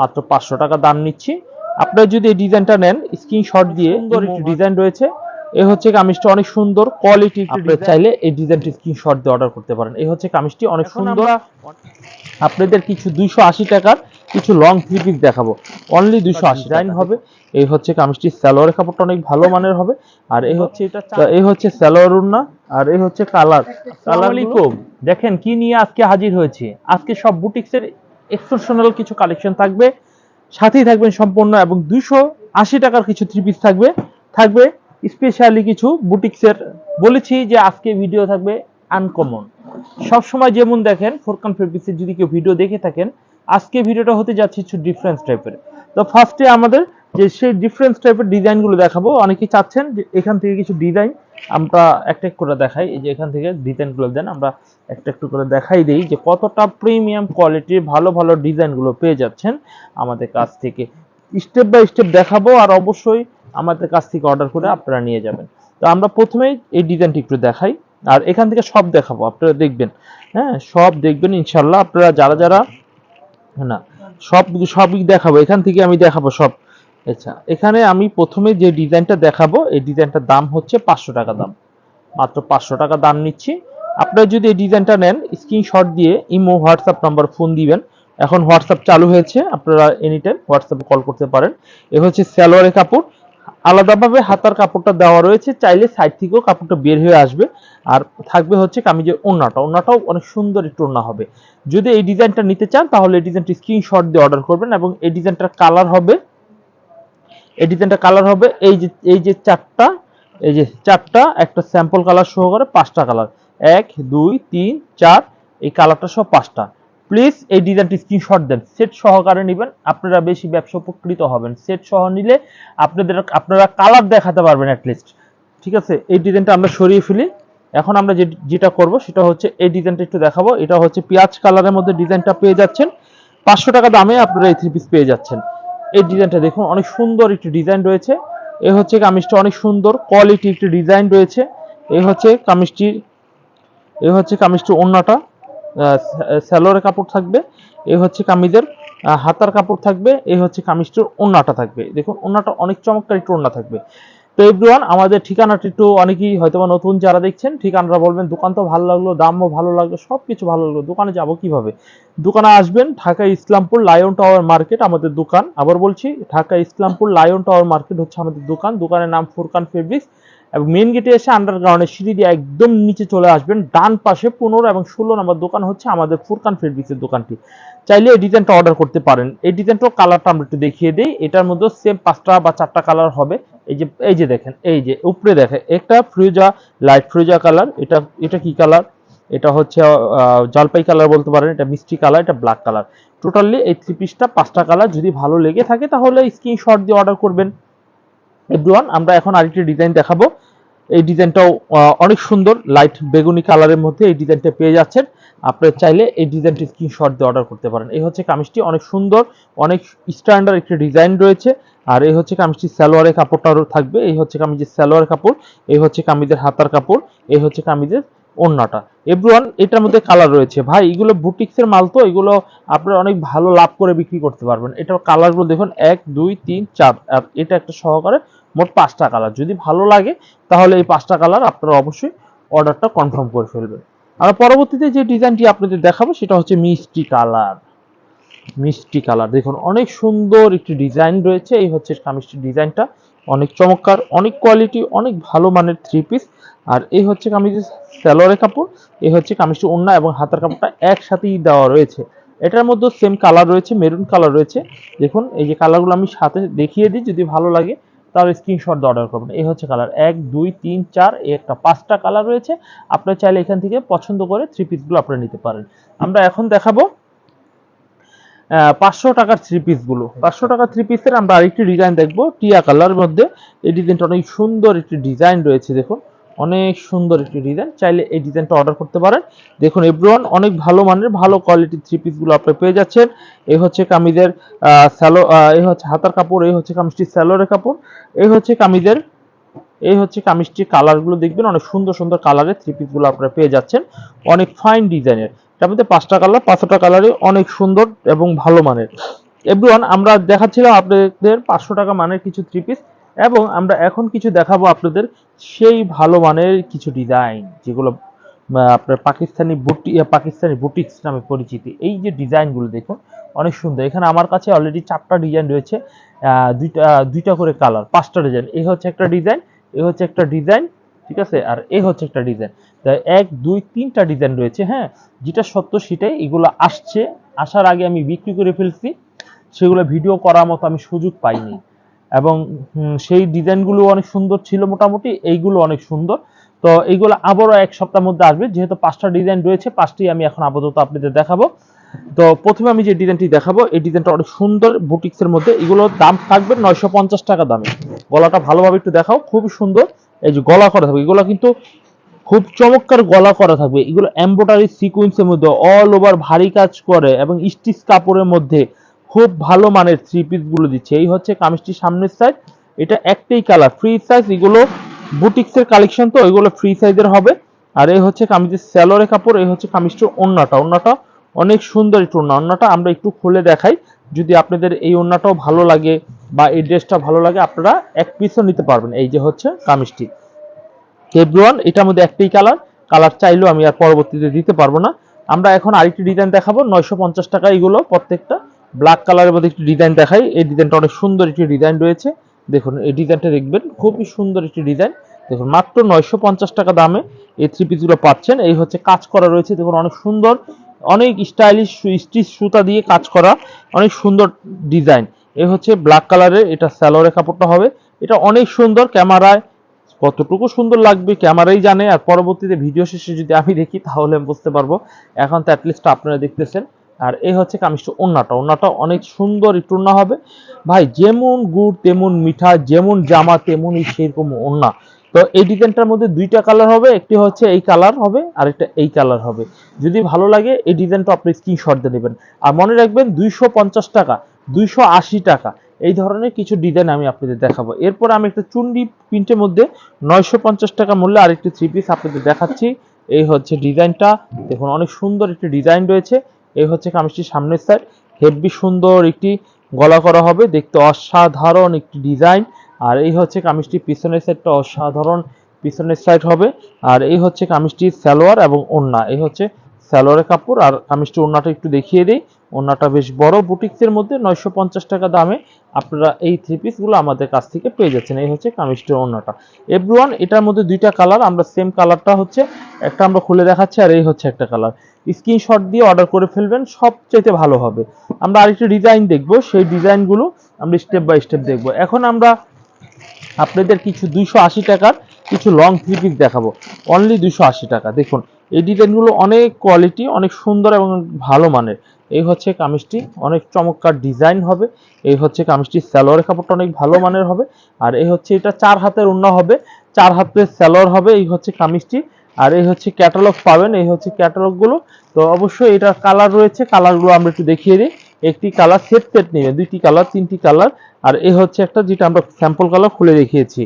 মাত্র পাঁচশো টাকা দাম নিচ্ছি। আপনারা যদি এই ডিজাইনটা নেন স্ক্রিনশট দিয়ে একটি ডিজাইন রয়েছে। এ হচ্ছে কামিজটা অনেক সুন্দর কোয়ালিটি আপনারা চাইলে এই ডিজাইনটি স্ক্রিনশট দিয়ে অর্ডার করতে পারেন। এই হচ্ছে কামিজটি অনেক সুন্দর। আপনাদের কিছু দুইশো আশি টাকার কিছু লং থ্রি পিস দেখাবো। অনলি দুইশো আশি ডিজাইন হবে। এই হচ্ছে কামিজটি স্যালোয়ারের কাপড়টা অনেক ভালো মানের হবে। আর এই হচ্ছে এটা এই হচ্ছে স্যালোয়ার উন্না আর এই হচ্ছে কালার। কালার দেখেন কি নিয়ে আজকে হাজির হয়েছে। আজকে সব বুটিক্সের এক্সেপশনাল কিছু কালেকশন থাকবে। সাথেই থাকবেন সম্পূর্ণ এবং দুইশো আশি টাকার কিছু থ্রি পিস থাকবে। থাকবে স্পেশালি কিছু বুটিক্সের বলেছি যে আজকে ভিডিও থাকবে আনকমন সব সময় যেমন দেখেন ফোরকান ফেব্রিক্সের যদি কেউ ভিডিও দেখে থাকেন, আজকে ভিডিওটা হতে যাচ্ছে কিছু ডিফারেন্স টাইপের তো ফার্স্টে আমাদের যে সেই ডিফারেন্স টাইপের ডিজাইনগুলো দেখাবো। অনেকেই চাচ্ছেন যে এখান থেকে কিছু ডিজাইন আমরা একটা একটা করে দেখাই। এই যে এখান থেকে ডিজাইনগুলো দেন, আমরা একটা একটু করে দেখাই দেই যে কতটা প্রিমিয়াম কোয়ালিটির ভালো ভালো ডিজাইনগুলো পেয়ে যাচ্ছেন আমাদের কাছ থেকে। স্টেপ বাই স্টেপ দেখাবো আর অবশ্যই আমাদের কাছ থেকে অর্ডার করে আপনারা নিয়ে যাবেন। তো আমরা প্রথমেই এই ডিজাইনটি একটু দেখাই। আর এখান থেকে সব দেখাবো, আপনারা দেখবেন। হ্যাঁ সব দেখবেন ইনশাল্লাহ আপনারা যারা যারা, না, সব, সবই দেখাবো। এখান থেকে আমি দেখাবো সব। আচ্ছা এখানে আমি প্রথমে যে ডিজাইনটা দেখাবো, এই ডিজাইনটার দাম হচ্ছে পাঁচশো টাকা দাম। মাত্র পাঁচশো টাকা দাম নিচ্ছি। আপনারা যদি এই ডিজাইনটা নেন, স্ক্রিনশট দিয়ে ইমো, হোয়াটসঅ্যাপ নাম্বার, ফোন দিবেন। এখন হোয়াটসঅ্যাপ চালু হয়েছে, আপনারা এনি টাইম হোয়াটসঅ্যাপে কল করতে পারেন। এ হচ্ছে সালোয়ারের কাপড়। আলাদাভাবে হাতার কাপড়টা দেওয়া রয়েছে, চাইলে সাইড থেকেও কাপড়টা বের হয়ে আসবে। আর থাকবে হচ্ছে কামিজের ওন্নাটা ওন্নাটাও অনেক সুন্দর একটু ওন্না হবে। যদি এই ডিজাইনটা নিতে চান, তাহলে এই ডিজাইনটি স্ক্রিনশট দিয়ে অর্ডার করবেন এবং এই ডিজাইনটার কালার হবে এই ডিজাইনটা কালার হবে, এই যে এই যে চারটা, এই যে চারটা, একটা স্যাম্পল কালার সহ করে পাঁচটা কালার এক, দুই, তিন, চার, এই কালারটা সহ পাঁচটা। প্লিজ এই ডিজাইনটি স্ক্রিনশট দেন সেট সহকারে নেবেন, আপনারা বেশি ব্যবসা উপকৃত হবেন। সেট সহ নিলে আপনাদের, আপনারা কালার দেখাতে পারবেন অ্যাটলিস্ট ঠিক আছে? এই ডিজাইনটা আমরা সরিয়ে ফেলি। এখন আমরা যে, যেটা করব সেটা হচ্ছে এই ডিজাইনটা একটু দেখাবো। এটা হচ্ছে পেঁয়াজ কালারের মধ্যে ডিজাইনটা পেয়ে যাচ্ছেন। পাঁচশো টাকা দামে আপনারা এই থ্রি পিস পেয়ে যাচ্ছেন। এই ডিজাইনটা দেখুন, অনেক সুন্দর একটি ডিজাইন রয়েছে। এ হচ্ছে কামিজটা অনেক সুন্দর, কোয়ালিটি একটি ডিজাইন রয়েছে। এই হচ্ছে কামিজটির এই হচ্ছে কামিজটির ওন্নাটা স্যালোয়ারের কাপড় থাকবে, এ হচ্ছে কামিজের হাতার কাপড় থাকবে, এ হচ্ছে কামিজটির ওন্নাটা থাকবে। দেখুন ওন্নাটা অনেক চমৎকার একটি ওন্না থাকবে। তো এভরিওয়ান আমাদের ঠিকানাটা একটু অনেকেই হয়তো বা নতুন যারা দেখছেন, ঠিকানাটা বলবেন, দোকান তো ভালো লাগল, দামও ভালো লাগল সব কিছু ভালো লাগল। দোকানে যাব কীভাবে? দোকানে আসবেন, Dhaka Islampur Lion Tower Market আমাদের দোকান। আবার বলছি, Dhaka Islampur Lion Tower Market হচ্ছে আমাদের দোকান। দোকানের নাম ফুরকান ফেব্রিক্স এবং মেন গেটে এসে আন্ডারগ্রাউন্ডে সিঁড়ি দিয়ে একদম নিচে চলে আসবেন। ডান পাশে পনেরো এবং ষোলো নম্বর দোকান হচ্ছে আমাদের ফুরকান ফেব্রিক্সের দোকানটি। চাইলে এই ডিজাইনটা অর্ডার করতে পারেন। এই ডিজাইনটাও কালারটা আমরা একটু দেখিয়ে দিই। এটার মধ্যে সেম পাঁচটা বা চারটা কালার হবে। এই যে এই যে দেখেন, এই যে উপরে দেখেন, একটা ফ্রিজা লাইট ফ্রিজা কালার এটা এটা কি কালার এটা হচ্ছে জলপাই কালার বলতে পারেন, এটা মিষ্টি কালার এটা ব্ল্যাক কালার টোটালি এই থ্রি পিসটা পাঁচটা কালার যদি ভালো লেগে থাকে, তাহলে স্ক্রিনশট দিয়ে অর্ডার করবেন। এভরিওয়ান আমরা এখন আরেকটি ডিজাইন দেখাবো। এই ডিজাইনটাও অনেক সুন্দর লাইট বেগুনি কালারের মধ্যে এই ডিজাইনটা পেয়ে যাচ্ছেন। আপনারা চাইলে এই ডিজাইনটি স্ক্রিনশট দিয়ে অর্ডার করতে পারেন। এই হচ্ছে কামিজটি, অনেক সুন্দর, অনেক স্ট্যান্ডার্ড একটি ডিজাইন রয়েছে। আর এই হচ্ছে কামিজটি সালোয়ারের কাপড়টারও থাকবে। এই হচ্ছে কামিজের সালোয়ার কাপড়, এই হচ্ছে কামিজের হাতার কাপড়, এই হচ্ছে কামিজের ওন্নাটা এভরিওয়ান, এটার মধ্যে কালার রয়েছে। ভাই, এগুলো বুটিক্সের মাল তো, এগুলো আপনারা অনেক ভালো লাভ করে বিক্রি করতে পারবেন। এটার কালারগুলো দেখুন, এক, দুই, তিন, চার। আর এটা একটা সহকারে মোট পাঁচটা কালার যদি ভালো লাগে, তাহলে এই পাঁচটা কালার আপনারা অবশ্যই অর্ডারটা কনফার্ম করে ফেলবেন। আর পরবর্তীতে যে ডিজাইনটি আপনাদের দেখাবো, সেটা হচ্ছে মিষ্টি কালার। মিষ্টি কালার। দেখুন, অনেক সুন্দর একটি ডিজাইন রয়েছে। এই হচ্ছে কামিজটির ডিজাইনটা। অনেক চমৎকার, অনেক কোয়ালিটি, অনেক ভালো মানের থ্রি পিস আর এই হচ্ছে কামিজের স্যালোয়ারের কাপড়। এই হচ্ছে কামিজটি ওন্না এবং হাতার কাপড়টা একসাথেই দেওয়া রয়েছে। এটার মধ্যে সেম কালার রয়েছে মেরুন কালার রয়েছে। দেখুন, এই যে কালারগুলো আমি সাথে দেখিয়ে দিই, যদি ভালো লাগে। তাহলে স্ক্রিনশট অর্ডার করবেন। এই হচ্ছে কালার এক, দুই, তিন, চার একটা পাঁচটা কালার রয়েছে। আপনারা চাইলে এখান থেকে পছন্দ করে থ্রি পিসগুলো আপনারা নিতে পারেন। আমরা এখন দেখাবো পাঁচশো টাকার থ্রি পিসগুলো পাঁচশো টাকার থ্রি পিসের আমরা আরেকটি ডিজাইন দেখব, টিয়া কালার মধ্যে। এই ডিজাইনটা অনেক সুন্দর একটি ডিজাইন রয়েছে, দেখুন। অনেক সুন্দর একটি ডিজাইন চাইলে এই ডিজাইনটা অর্ডার করতে পারেন। দেখুন এভরিওয়ান অনেক ভালো মানের, ভালো কোয়ালিটির থ্রি পিসগুলো আপনি পেয়ে যাচ্ছেন। এই হচ্ছে কামিজের স্যালো এই হচ্ছে হাতার কাপড় এই হচ্ছে কামিজটির স্যালোরের কাপড় এই হচ্ছে কামিজের এই হচ্ছে কামিজটির কালারগুলো দেখবেন, অনেক সুন্দর সুন্দর কালারের থ্রি পিসগুলো আপনারা পেয়ে যাচ্ছেন। অনেক ফাইন ডিজাইনের তার মধ্যে পাঁচটা কালার পাঁচটা কালারে অনেক সুন্দর এবং ভালো মানের। এভরিওয়ান আমরা দেখাচ্ছিলাম আপনাদের পাঁচশো টাকা মানের কিছু থ্রি পিস এবং আমরা এখন কিছু দেখাবো আপনাদের সেই ভালো মানের কিছু ডিজাইন যেগুলো আপনার পাকিস্তানি বুটি পাকিস্তানি বুটিক্স নামে পরিচিতি। এই যে ডিজাইনগুলো দেখুন, অনেক সুন্দর। এখানে আমার কাছে অলরেডি চারটা ডিজাইন রয়েছে দুইটা দুইটা করে কালার পাঁচটা ডিজাইন এই হচ্ছে একটা ডিজাইন এ হচ্ছে একটা ডিজাইন ঠিক আছে? আর এ হচ্ছে একটা ডিজাইন তাই এক, দুই, তিনটা ডিজাইন রয়েছে হ্যাঁ? যেটা সত্য সেটাই, এগুলো আসছে, আসার আগে আমি বিক্রি করে ফেলছি, সেগুলো ভিডিও করার মতো আমি সুযোগ পাইনি। এবং সেই ডিজাইনগুলো অনেক সুন্দর ছিল মোটামুটি, এইগুলো অনেক সুন্দর। তো এইগুলো আবারও এক সপ্তাহের মধ্যে আসবে, যেহেতু পাঁচটা ডিজাইন রয়েছে, পাঁচটি আমি এখন আপাতত আপনাদের দেখাবো। তো প্রথমে আমি যে ডিজাইনটি দেখাবো, এই ডিজাইনটা অনেক সুন্দর বুটিক্সের মধ্যে এগুলোর দাম থাকবে নয়শো পঞ্চাশ টাকা দামে। গলাটা ভালোভাবে একটু দেখাও খুবই সুন্দর। এই যে গলা করা থাকবে, এগুলো কিন্তু খুব চমৎকার গলা করা থাকবে। এগুলো এমব্রয়ডারি সিকোয়েন্সের মধ্যে অল ওভার ভারী কাজ করে এবং স্টিচ কাপড়ের মধ্যে খুব ভালো মানের থ্রি পিসগুলো দিচ্ছে। এই হচ্ছে কামিজটির সামনের সাইড এটা একটাই কালার ফ্রি সাইজ এগুলো বুটিক্সের কালেকশন তো এগুলো ফ্রি সাইজের হবে। আর এই হচ্ছে কামিজের স্যালোরে কাপড়, এই হচ্ছে কামিজটার ওন্নাটা ওন্নাটা অনেক সুন্দর একটু ওন্না ওন্নাটা আমরা একটু খুলে দেখাই। যদি আপনাদের এই ওন্নাটাও ভালো লাগে বা এই ড্রেসটা ভালো লাগে, আপনারা এক পিসও নিতে পারবেন। এই যে হচ্ছে কামিজটি। এভরিওয়ান এটার মধ্যে একটাই কালার কালার চাইলেও আমি আর পরবর্তীতে দিতে পারব না। আমরা এখন আরেকটি ডিজাইন দেখাবো। নয়শো পঞ্চাশ টাকা এগুলো প্রত্যেকটা। ব্ল্যাক কালারের মধ্যে একটি ডিজাইন দেখাই। এই ডিজাইনটা অনেক সুন্দর একটি ডিজাইন রয়েছে। দেখুন, এই ডিজাইনটা দেখবেন, খুবই সুন্দর একটি ডিজাইন দেখুন, মাত্র নয়শো পঞ্চাশ টাকা দামে এই থ্রি পিসগুলো পাচ্ছেন। এই হচ্ছে কাজ করা রয়েছে। দেখুন, অনেক সুন্দর, অনেক স্টাইলিশ স্টিচ সুতা দিয়ে কাজ করা অনেক সুন্দর ডিজাইন এই হচ্ছে ব্ল্যাক কালারের এটা স্যালোয়ারের কাপড়টা হবে। এটা অনেক সুন্দর ক্যামেরায়। কতটুকু সুন্দর লাগবে ক্যামেরাই জানে। আর পরবর্তীতে ভিডিও শেষে যদি আমি দেখি, তাহলে আমি বুঝতে পারব। এখন তো অ্যাটলিস্ট আপনারা দেখতেছেন। আর এই হচ্ছে কামিজটা ওন্নাটা। ওন্নাটা অনেক সুন্দর, একটু ওন্না হবে। ভাই, যেমন গুড়, তেমন মিঠা, যেমন জামা, তেমনই সেরকম ওন্না। তো এই ডিজাইনটার মধ্যে দুইটা কালার হবে, একটি হচ্ছে এই কালার হবে আর একটা এই কালার হবে। যদি ভালো লাগে, এই ডিজাইনটা আপনি স্ক্রিনশট দিয়ে নেবেন আর মনে রাখবেন, দুইশো পঞ্চাশ টাকা, দুইশো আশি টাকা, এই ধরনের কিছু ডিজাইন আমি আপনাদের দেখাবো। এরপর আমি একটা চুন্ডি প্রিন্টের মধ্যে নয়শো পঞ্চাশ টাকা মূল্যে আরেকটি থ্রি পিস আপনাদের দেখাচ্ছি। এই হচ্ছে ডিজাইনটা। দেখুন, অনেক সুন্দর একটি ডিজাইন রয়েছে। এই হচ্ছে কামিজটির সামনের সাইড হেভি সুন্দর একটি গলা করা হবে, দেখতে অসাধারণ একটি ডিজাইন। আর এই হচ্ছে কামিজটির পিছনের সাইডটা অসাধারণ পিছনের সাইড হবে। আর এই হচ্ছে কামিজটির সালোয়ার এবং ওন্না এই হচ্ছে সালোয়ারের কাপড়। আর কামিজটি ওন্নাটা একটু দেখিয়ে দিই। ওন্নাটা বেশ বড়, বুটিক্সের মধ্যে নয়শো পঞ্চাশ টাকা দামে। আপনারা এই থ্রি পিসগুলো আমাদের কাছ থেকে পেয়ে যাচ্ছেন। এই হচ্ছে কামিজটির ওন্নাটা এভরিওয়ান এটার মধ্যে দুইটা কালার আমরা সেম কালারটা হচ্ছে, একটা আমরা খুলে দেখাচ্ছি, আর এই হচ্ছে একটা কালার স্ক্রিনশট দিয়ে অর্ডার করে ফেলবেন সবচেয়ে ভালো হবে। আমরা আরেকটি ডিজাইন দেখব, সেই ডিজাইনগুলো আমরা স্টেপ বাই স্টেপ দেখব। এখন আমরা আপনাদের কিছু দুইশো আশি টাকার কিছু লং থ্রি দেখাবো। অনলি দুইশো আশি টাকা। দেখুন, এই ডিজাইনগুলো অনেক কোয়ালিটি অনেক সুন্দর এবং ভালো মানের। এই হচ্ছে কামিজটি, অনেক চমৎকার ডিজাইন হবে। এই হচ্ছে কামিজটি স্যালোয়ারের কাপড়টা অনেক ভালো মানের হবে। আর এই হচ্ছে এটা চার হাতের অন্য হবে, চার হাতের স্যালোয়ার হবে। এই হচ্ছে কামিজটি আর এই হচ্ছে ক্যাটালগ পাবেন, এই হচ্ছে ক্যাটালগগুলো। তো অবশ্যই এটার কালার রয়েছে কালারগুলো আমরা একটু দেখিয়ে দিই। একটি কালার সেট সেট নেবে, দুইটি কালার তিনটি কালার আর এই হচ্ছে একটা যেটা আমরা স্যাম্পল কালার খুলে দেখিয়েছি।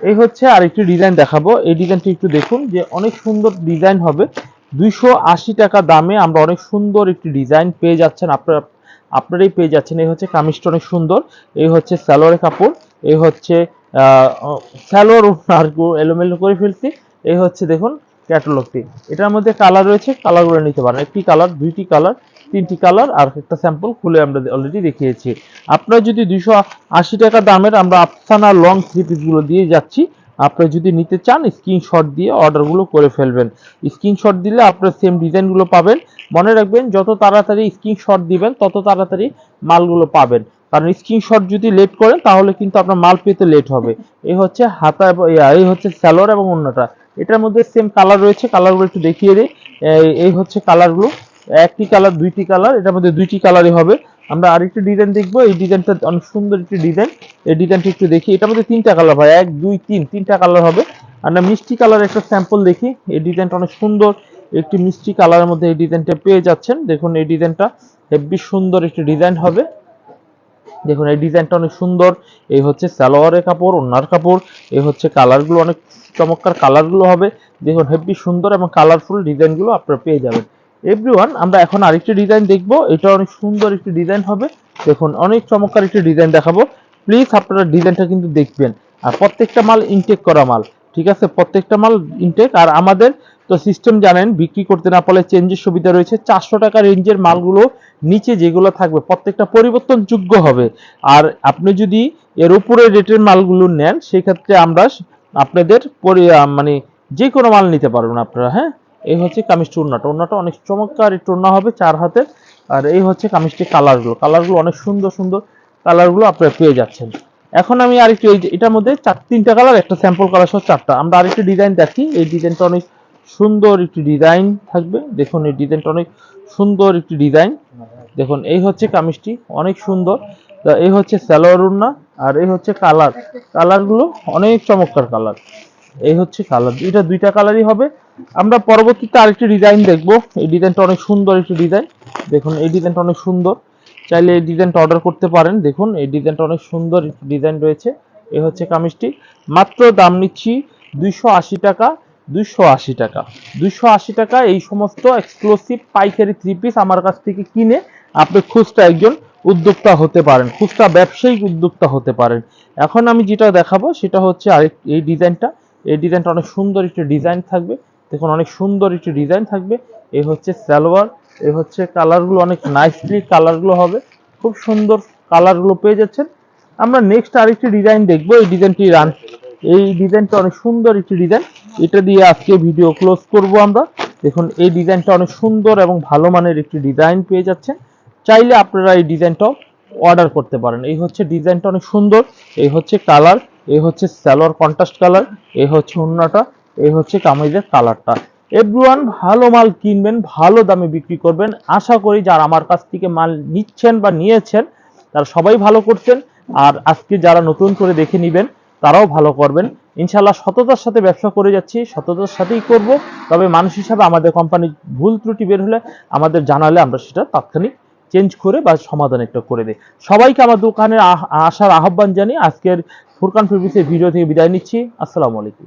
এই হচ্ছে আর একটি ডিজাইন দেখাবো। এই ডিজাইনটি একটু দেখুন যে অনেক সুন্দর ডিজাইন হবে। দুইশো আশি টাকা দামে আমরা অনেক সুন্দর একটি ডিজাইন পেয়ে যাচ্ছেন। আপনারা, আপনারাই পেয়ে যাচ্ছেন। এই হচ্ছে কামিজটা অনেক সুন্দর। এই হচ্ছে স্যালোয়ারের কাপড়। এই হচ্ছে স্যালোয়ার আর এলোমেলো করে ফেলছি। এই হচ্ছে দেখুন ক্যাটালগটি। এটার মধ্যে কালার রয়েছে কালারগুলো নিতে পারেন। একটি কালার দুইটি কালার তিনটি কালার আর একটা স্যাম্পল খুলে আমরা অলরেডি দেখিয়েছি। আপনার যদি দুইশো আশি টাকা দামের আমরা আফসানা লং থ্রি পিসগুলো দিয়ে যাচ্ছি আপনারা যদি নিতে চান স্ক্রিনশট দিয়ে অর্ডারগুলো করে ফেলবেন। স্ক্রিনশট দিলে আপনারা সেম ডিজাইনগুলো পাবেন। মনে রাখবেন, যত তাড়াতাড়ি স্ক্রিনশট দিবেন, তত তাড়াতাড়ি মালগুলো পাবেন। কারণ স্ক্রিনশট যদি লেট করেন, তাহলে কিন্তু আপনার মাল পেতে লেট হবে। এই হচ্ছে হাতা, এই হচ্ছে স্যালোয়ার এবং অন্যটা। এটার মধ্যে সেম কালার রয়েছে কালারগুলো একটু দেখিয়ে দিই। এই- হচ্ছে কালারগুলো একটি কালার দুইটি কালার এটার মধ্যে দুইটি কালারই হবে। আমরা আরেকটি ডিজাইন দেখব, এই ডিজাইনটা অনেক সুন্দর একটি ডিজাইন এই ডিজাইনটি একটু দেখি, এটার মধ্যে তিনটা কালার হয়, এক, দুই, তিন, তিনটা কালার হবে। না মিষ্টি কালার একটা স্যাম্পল দেখি, এই ডিজাইনটা অনেক সুন্দর। একটি মিষ্টি কালারের মধ্যে এই ডিজাইনটা পেয়ে যাচ্ছেন। দেখুন, এই ডিজাইনটা হেব্বি সুন্দর একটি ডিজাইন হবে। দেখুন, এই ডিজাইনটা অনেক সুন্দর। এই হচ্ছে সালোয়ারের কাপড় ওনার কাপড়, এই হচ্ছে কালারগুলো অনেক চমৎকার কালারগুলো হবে। দেখুন হেব্বি সুন্দর এবং কালারফুল ডিজাইনগুলো আপনারা পেয়ে যাবেন। এভরিওয়ান আমরা এখন আরেকটি ডিজাইন দেখব। এটা অনেক সুন্দর একটি ডিজাইন হবে। দেখুন, অনেক চমৎকার একটি ডিজাইন দেখাবো। প্লিজ আপনারা ডিজাইনটা কিন্তু দেখবেন। আর প্রত্যেকটা মাল ইনটেক করা মাল, ঠিক আছে? প্রত্যেকটা মাল ইনটেক আর আমাদের তো সিস্টেম জানেন, বিক্রি করতে না পারলে চেঞ্জের সুবিধা রয়েছে। চারশো টাকা রেঞ্জের মালগুলো নিচে যেগুলো থাকবে, প্রত্যেকটা পরিবর্তনযোগ্য হবে। আর আপনি যদি এর উপরে রেটের মালগুলো নেন, সেক্ষেত্রে আমরা আপনাদের মানে যে কোনো মাল নিতে পারবেন আপনারা হ্যাঁ? এই হচ্ছে কামিজটি ওড়নাটা ওড়নাটা অনেক চমৎকার একটু ওড়না হবে চার হাতের আর এই হচ্ছে কামিজটি কালারগুলো। কালারগুলো অনেক সুন্দর সুন্দর কালারগুলো আপনারা পেয়ে যাচ্ছেন। এখন আমি আরেকটু এই এটার মধ্যে চার, তিনটা কালার, একটা স্যাম্পল কালার সহ চারটা। আমরা আরেকটি ডিজাইন দেখি। এই ডিজাইনটা অনেক সুন্দর একটি ডিজাইন থাকবে। দেখুন, এই ডিজাইনটা অনেক সুন্দর একটি ডিজাইন দেখুন, এই হচ্ছে কামিজটি। অনেক সুন্দর। তা এই হচ্ছে সালোয়ার ওড়না আর এই হচ্ছে কালার। কালারগুলো অনেক চমৎকার কালার। এই হচ্ছে কালার। এটা দুইটা কালারই হবে। আমরা পরবর্তীতে আরেকটি ডিজাইন দেখব। এই ডিজাইনটা অনেক সুন্দর একটি ডিজাইন। দেখুন, এই ডিজাইনটা অনেক সুন্দর। চাইলে এই ডিজাইনটা অর্ডার করতে পারেন। দেখুন, এই ডিজাইনটা অনেক সুন্দর একটি ডিজাইন রয়েছে। এই হচ্ছে কামিজটি। মাত্র দাম নিচ্ছি দুইশো আশি টাকা, দুইশো আশি টাকা। দুইশো আশি টাকা এই সমস্ত এক্সক্লুসিভ পাইকারি থ্রি পিস আমার কাছ থেকে কিনে আপনি খুচরা একজন উদ্যোক্তা হতে পারেন, খুচরা ব্যবসায়িক উদ্যোক্তা হতে পারেন। এখন আমি যেটা দেখাবো, সেটা হচ্ছে আরেক, এই ডিজাইনটা। এই ডিজাইনটা অনেক সুন্দর একটি ডিজাইন থাকবে। দেখুন, অনেক সুন্দর একটি ডিজাইন থাকবে। এই হচ্ছে সালোয়ার, এই হচ্ছে কালারগুলো অনেক নাইসলি কালারগুলো হবে। খুব সুন্দর কালারগুলো পেয়ে যাচ্ছেন। আমরা নেক্সট আরেকটি ডিজাইন দেখব, এই ডিজাইনটি রান এই ডিজাইনটা অনেক সুন্দর একটি ডিজাইন। এটা দিয়ে আজকে ভিডিও ক্লোজ করব আমরা। দেখুন, এই ডিজাইনটা অনেক সুন্দর এবং ভালো মানের একটি ডিজাইন পেয়ে যাচ্ছেন। চাইলে আপনারা এই ডিজাইনটাও অর্ডার করতে পারেন। এই হচ্ছে ডিজাইনটা অনেক সুন্দর। এই হচ্ছে কালার এই হচ্ছে স্যালোয়ার কন্ট্রাস্ট কালার এই হচ্ছে অন্যটা এই হচ্ছে কামিজের কালারটা এভরিওয়ান ভালো মাল কিনবেন, ভালো দামে বিক্রি করবেন। আশা করি যারা আমার কাছ থেকে মাল নিচ্ছেন বা নিয়েছেন, তারা সবাই ভালো করছেন। আর আজকে যারা নতুন করে দেখে নেবেন, তারাও ভালো করবেন। ইনশাল্লাহ সততার সাথে ব্যবসা করে যাচ্ছি, সততার সাথেই করব। তবে মানুষ হিসাবে আমাদের কোম্পানির ভুল ত্রুটি বের হলে আমাদের জানালে আমরা সেটা তাৎক্ষণিক চেঞ্জ করে বা সমাধান একটা করে দেয়। সবাইকে আমার দোকানে আসার আহ্বান জানিয়ে আজকের ফুরকান ফিরবিসের ভিডিও থেকে বিদায় নিচ্ছি। আসসালামু আলাইকুম।